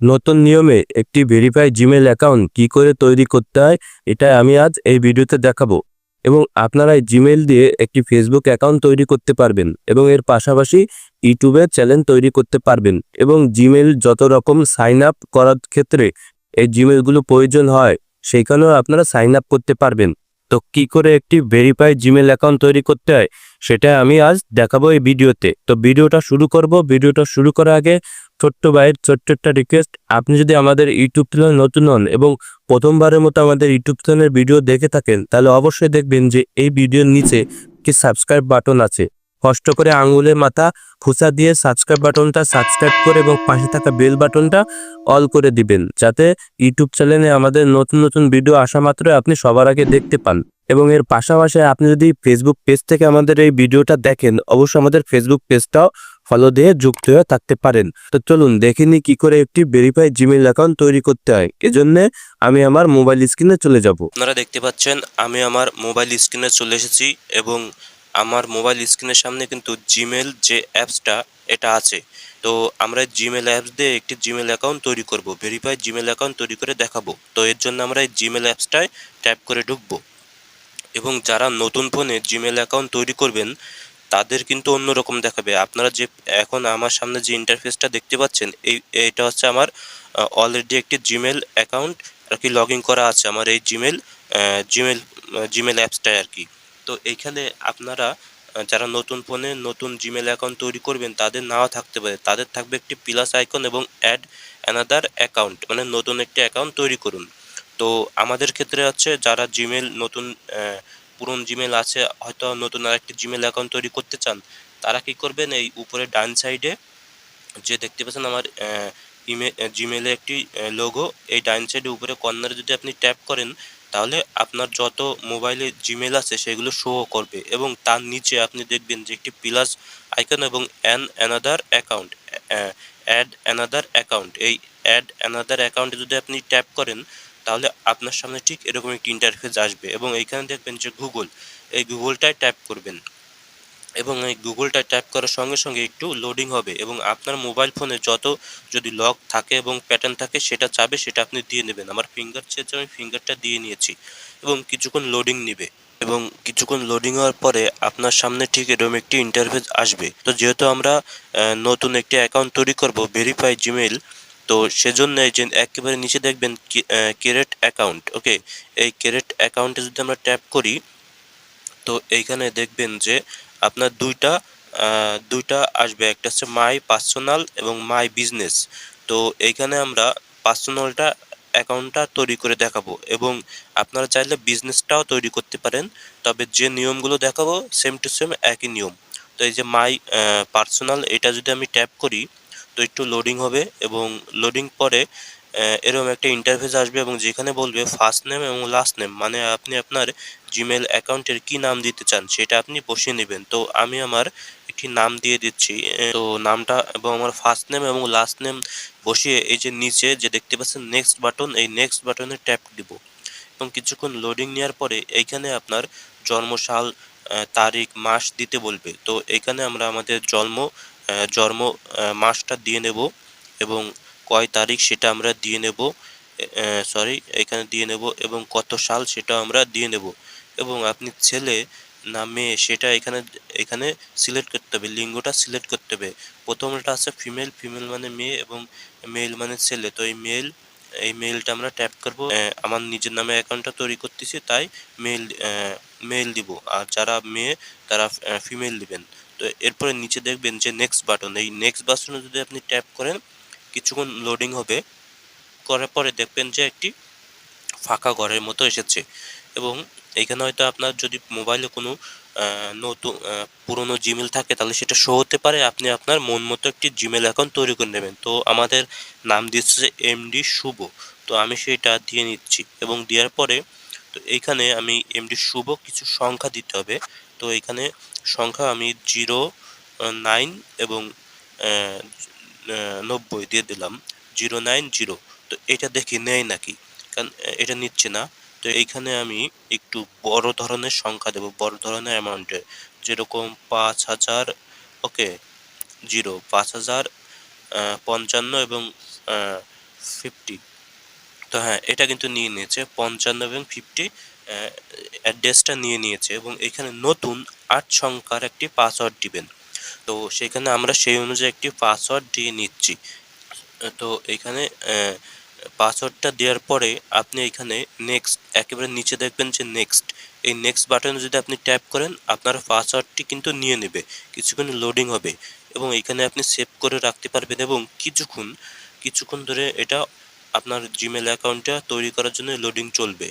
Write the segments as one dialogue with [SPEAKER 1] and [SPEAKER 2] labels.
[SPEAKER 1] নতুন নিয়মে একটি ভেরিফাই জিমেল অ্যাকাউন্ট কি করে তৈরি করতে হয় এটা আমি আজ এই ভিডিওতে দেখাবো। এবং আপনারা জিমেল দিয়ে একটি ফেসবুক অ্যাকাউন্ট তৈরি করতে পারবেন এবং এর পাশাপাশি ইউটিউবে চ্যানেল তৈরি করতে পারবেন এবং জিমেল যত রকম সাইন আপ করার ক্ষেত্রে এই জিমেলগুলো প্রয়োজন হয়, সেইখানেও আপনারা সাইন আপ করতে পারবেন। তো কি করে একটি ভেরিফাই জিমেল অ্যাকাউন্ট তৈরি করতে হয় সেটা আমি আজ দেখাবো এই ভিডিওতে। তো ভিডিওটা শুরু করব। ভিডিওটা শুরু করার আগে ছোট্ট ভাইয়ের ছোট্ট একটা রিকোয়েস্ট আপনি যদি আমাদের ইউটিউব চ্যানেল নতুন হন এবং প্রথমবারের মতো আমাদের ইউটিউব চ্যানেলের ভিডিও দেখে থাকেন, তাহলে অবশ্যই দেখবেন যে এই ভিডিওর নিচে কি সাবস্ক্রাইব বাটন আছে। কষ্ট করে আঙুলের মাথা খুঁচা দিয়ে সাবস্ক্রাইব বাটনটা সাবস্ক্রাইব করে এবং পাশে থাকা বেল বাটনটা অল করে দিবেন, যাতে ইউটিউব চ্যানেলে আমাদের নতুন নতুন ভিডিও আসা মাত্র আপনি সবার আগে দেখতে পান। এবং এর পাশাপাশি আপনি যদি ফেসবুক পেজ থেকে আমাদের এই ভিডিওটা দেখেন, অবশ্যই আমাদের ফেসবুক পেজটাও ফলো দিয়ে যুক্ত হয়ে থাকতে পারেন। তো চলুন দেখে নিই কি করে একটি ভেরিফাই জিমেল অ্যাকাউন্ট তৈরি করতে হয়। এজন্য আমি আমার মোবাইল স্ক্রিনে চলে যাব।
[SPEAKER 2] আপনারা দেখতে পাচ্ছেন, আমি আমার মোবাইল স্ক্রিনে চলে এসেছি এবং আমার মোবাইল স্ক্রিনের সামনে কিন্তু জিমেল যে অ্যাপসটা এটা আছে। তো আমরা জিমেল অ্যাপস দিয়ে একটি জিমেল অ্যাকাউন্ট তৈরি করব। ভেরিফাই জিমেল অ্যাকাউন্ট তৈরি করে দেখাবো। তো এর জন্য আমরা এই জিমেল অ্যাপসটায় ট্যাপ করে ঢুকবো। এবং যারা নতুন ফোনে জিমেল অ্যাকাউন্ট তৈরি করবেন তাদের কিন্তু অন্যরকম দেখাবে। আপনারা যে এখন আমার সামনে যে ইন্টারফেসটা দেখতে পাচ্ছেন, এই এটা হচ্ছে আমার অলরেডি একটি জিমেল অ্যাকাউন্ট আর কি লগ করা আছে আমার এই জিমেল জিমেল জিমেল অ্যাপসটায় আর কি। তো এইখানে আপনারা যারা নতুন ফোনে নতুন জিমেল অ্যাকাউন্ট তৈরি করবেন, তাদের নাও থাকতে পারে। তাদের থাকবে একটি প্লাস আইকন এবং অ্যাড অ্যানাদার অ্যাকাউন্ট মানে নতুন একটি অ্যাকাউন্ট তৈরি করুন। তো আমাদের ক্ষেত্রে হচ্ছে যারা জিমেল নতুন পুরনো জিমেল আছে, হয়তো নতুন আরেকটি জিমেল অ্যাকাউন্ট তৈরি করতে চান, তারা কি করবেন এই উপরে ডান সাইডে যে দেখতে পাচ্ছেন আমার ইমে জিমেলে একটি লোগো এই ডান সাইডে উপরে কর্নারে যদি আপনি ট্যাপ করেন, তাহলে আপনার যত মোবাইলে জিমেল আছে সেগুলো শো করবে এবং তার নিচে আপনি দেখবেন যে একটি প্লাস আইকন এবং an another account add another account এই অ্যাড অ্যানাদার অ্যাকাউন্টে যদি আপনি ট্যাপ করেন তাহলে আপনার সামনে ঠিক এরকম একটি ইন্টারফেস আসবে এবং এইখানে দেখবেন যে গুগল এই গুগলটায় টাইপ করবেন। এবং এই গুগলটা টাইপ করার সঙ্গে সঙ্গে একটু লোডিং হবে এবং আপনার মোবাইল ফোনে যত যদি লক থাকে এবং প্যাটার্ন থাকে সেটা চাবে সেটা আপনি দিয়ে নেবেন। আমার ফিঙ্গার চেয়েছে আমি ফিঙ্গারটা দিয়ে নিয়েছি এবং কিছুক্ষণ লোডিং নেবে এবং কিছুক্ষণ লোডিং হওয়ার পরে আপনার সামনে ঠিক এরকম একটি ইন্টারফেস আসবে। তো যেহেতু আমরা নতুন একটি অ্যাকাউন্ট তৈরি করব ভেরিফাই জিমেল তো সেজন্য এই যে একেবারে নিচে দেখবেন কেরেট অ্যাকাউন্ট ওকে এই কেরেট অ্যাকাউন্টে যদি আমরা ট্যাপ করি, তো এইখানে দেখবেন যে আপনার দুইটা দুইটা আসবে। একটা হচ্ছে মাই পার্সোনাল এবং মাই বিজনেস তো এইখানে আমরা পার্সোনালটা অ্যাকাউন্টটা তৈরি করে দেখাবো এবং আপনারা চাইলে বিজনেসটাও তৈরি করতে পারেন, তবে যে নিয়মগুলো দেখাবো সেম টু সেম একই নিয়ম। তো এই যে মাই পার্সোনাল এটা যদি আমি ট্যাপ করি একটু লোডিং হবে এবং লোডিং পরে এরকম একটা ইন্টারফেস আসবে এবং যেখানে বলবে ফার্স্ট নেম এবং লাস্ট নেম মানে আপনি আপনার জিমেল অ্যাকাউন্টের কি নাম দিতে চান সেটা আপনি বসিয়ে নেবেন। তো আমি আমার একটি নাম দিয়ে দিচ্ছি তো নামটা এবং আমার ফার্স্ট নেম এবং লাস্ট নেম বসিয়ে এই যে নিচে যে দেখতে পাচ্ছেন নেক্সট বাটন এই নেক্সট বাটনে ট্যাপ দিব। এবং কিছুক্ষণ লোডিং নেওয়ার পরে এইখানে আপনার জন্মসাল তারিখ, মাস দিতে বলবে। তো এইখানে আমরা আমাদের জন্ম জন্ম মাসটা দিয়ে নেব এবং কয় তারিখ সেটা আমরা দিয়ে নেব সরি এখানে দিয়ে নেব এবং কত সাল সেটা আমরা দিয়ে নেব। এবং আপনি ছেলে না মেয়ে সেটা এখানে এখানে সিলেক্ট করতে হবে, লিঙ্গটা সিলেক্ট করতে হবে। প্রথমটা আছে ফিমেল ফিমেল মানে মেয়ে এবং মেল মানে ছেলে। তো এই মেল এই মেলটা আমরা ট্যাপ করব। আমার নিজের নামে অ্যাকাউন্টটা তৈরি করতেছি, তাই মেল মেল দিব। আর যারা মেয়ে, তারা ফিমেল দিবেন। তো এরপরে নিচে দেখবেন যে নেক্সট বাটন এই নেক্সট বাটনে যদি আপনি ট্যাপ করেন, কিছুক্ষণ লোডিং হবে, করার পরে দেখবেন যে একটি ফাঁকা ঘরের মতো এসেছে। এবং এখানে হয়তো আপনার যদি মোবাইলে কোনো নতুন পুরনো জিমেল থাকে, তাহলে সেটা শো হতে পারে। আপনি আপনার মন মতো একটি জিমেল অ্যাকাউন্ট তৈরি করে নেবেন। তো আমাদের নাম দিচ্ছে এমডি শুভ তো আমি সেটা দিয়ে নিচ্ছি। এবং দেওয়ার পরে, তো এইখানে আমি এমডি শুভ কিছু সংখ্যা দিতে হবে। তো এখানে সংখ্যা আমি জিরো নাইন এবং নব্বই দিয়ে দিলাম। জিরো নাইন জিরো তো এটা দেখি নেয় নাকি? কারণ এটা নিচ্ছে না। তো এইখানে আমি একটু বড় ধরনের সংখ্যা দেবো, বড় ধরনের অ্যামাউন্টে যেরকম পাঁচ হাজার ওকে জিরো পাঁচ হাজার পঞ্চান্ন এবং ফিফটি তো হ্যাঁ এটা কিন্তু নিয়ে নিয়েছে, পঞ্চান্ন এবং ফিফটি অ্যাড্রেসটা নিয়ে নিয়েছে এবং এখানে নতুন আট সংখ্যার একটি পাসওয়ার্ড দিবেন। তো সেখানে আমরা সেই অনুযায়ী একটি পাসওয়ার্ড দিয়ে নিচ্ছি। তো এখানে পাসওয়ার্ডটা দেওয়ার পরে আপনি এখানে নেক্সট একেবারে নিচে দেখবেন যে নেক্সট এই নেক্সট বাটনে যদি আপনি ট্যাপ করেন, আপনার পাসওয়ার্ডটি কিন্তু নিয়ে নেবে। কিছুক্ষণ লোডিং হবে এবং এখানে আপনি সেভ করে রাখতে পারবেন এবং কিছুক্ষণ কিছুক্ষণ ধরে এটা আপনার জিমেল অ্যাকাউন্টটা তৈরি করার জন্য লোডিং চলবে।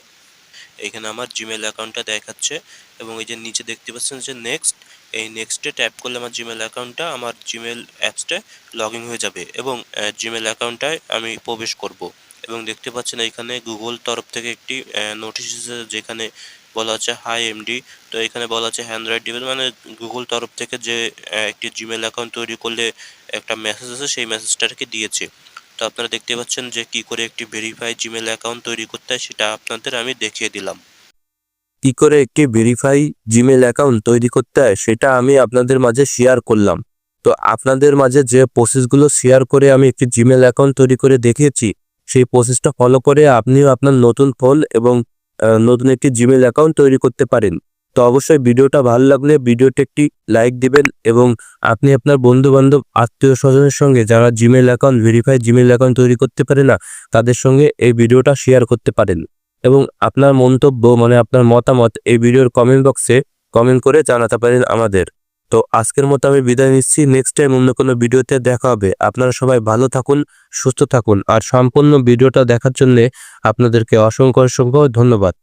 [SPEAKER 2] এখানে আমার জিমেল অ্যাকাউন্টটা দেখাচ্ছে এবং এই যে নিচে দেখতে পাচ্ছেন যে নেক্সট এই নেক্সটে ট্যাপ করলে আমার জিমেল অ্যাকাউন্টটা আমার জিমেল অ্যাপসটা লগ হয়ে যাবে এবং জিমেল অ্যাকাউন্টটায় আমি প্রবেশ করব। এবং দেখতে পাচ্ছেন এখানে গুগল তরফ থেকে একটি নোটিশ যেখানে বলা আছে হাই এমডি তো এখানে বলা আছে হ্যান্ড্রয়েড ডিভাইস মানে গুগল তরফ থেকে যে একটি জিমেল অ্যাকাউন্ট তৈরি করলে একটা মেসেজ আছে, সেই মেসেজটাকে দিয়েছে। তো আপনারা দেখতে পাচ্ছেন যে কি করে একটি ভেরিফাই জিমেল অ্যাকাউন্ট তৈরি করতে হয় সেটা আপনাদের আমি দেখিয়ে দিলাম।
[SPEAKER 1] কি করে একটি ভেরিফাই জিমেল অ্যাকাউন্ট তৈরি করতে হয় সেটা আমি আপনাদের মাঝে শেয়ার করলাম। তো আপনাদের মাঝে যে প্রসেসগুলো শেয়ার করে আমি একটি জিমেল অ্যাকাউন্ট তৈরি করে দেখিয়েছি, সেই প্রসেসটা ফলো করে আপনিও আপনার নতুন ফোন এবং নতুন একটি জিমেল অ্যাকাউন্ট তৈরি করতে পারেন। তো অবশ্যই ভিডিওটা ভালো লাগলে ভিডিওটি একটি লাইক দিবেন এবং আপনি আপনার বন্ধু বান্ধব আত্মীয় স্বজনের সঙ্গে যারা Gmail account verify Gmail account তৈরি করতে পারে না, তাদের সঙ্গে এই ভিডিওটা শেয়ার করতে পারেন। এবং আপনার মন্তব্য মানে আপনার মতামত এই ভিডিওর কমেন্ট বক্সে কমেন্ট করে জানাতে পারেন আমাদের। তো আজকের মতো আমি বিদায় নিচ্ছি। নেক্সট টাইম অন্য কোনো ভিডিওতে দেখা হবে। আপনারা সবাই ভালো থাকুন, সুস্থ থাকুন। আর সম্পূর্ণ ভিডিওটা দেখার জন্য আপনাদেরকে অসংখ্য অসংখ্য ধন্যবাদ।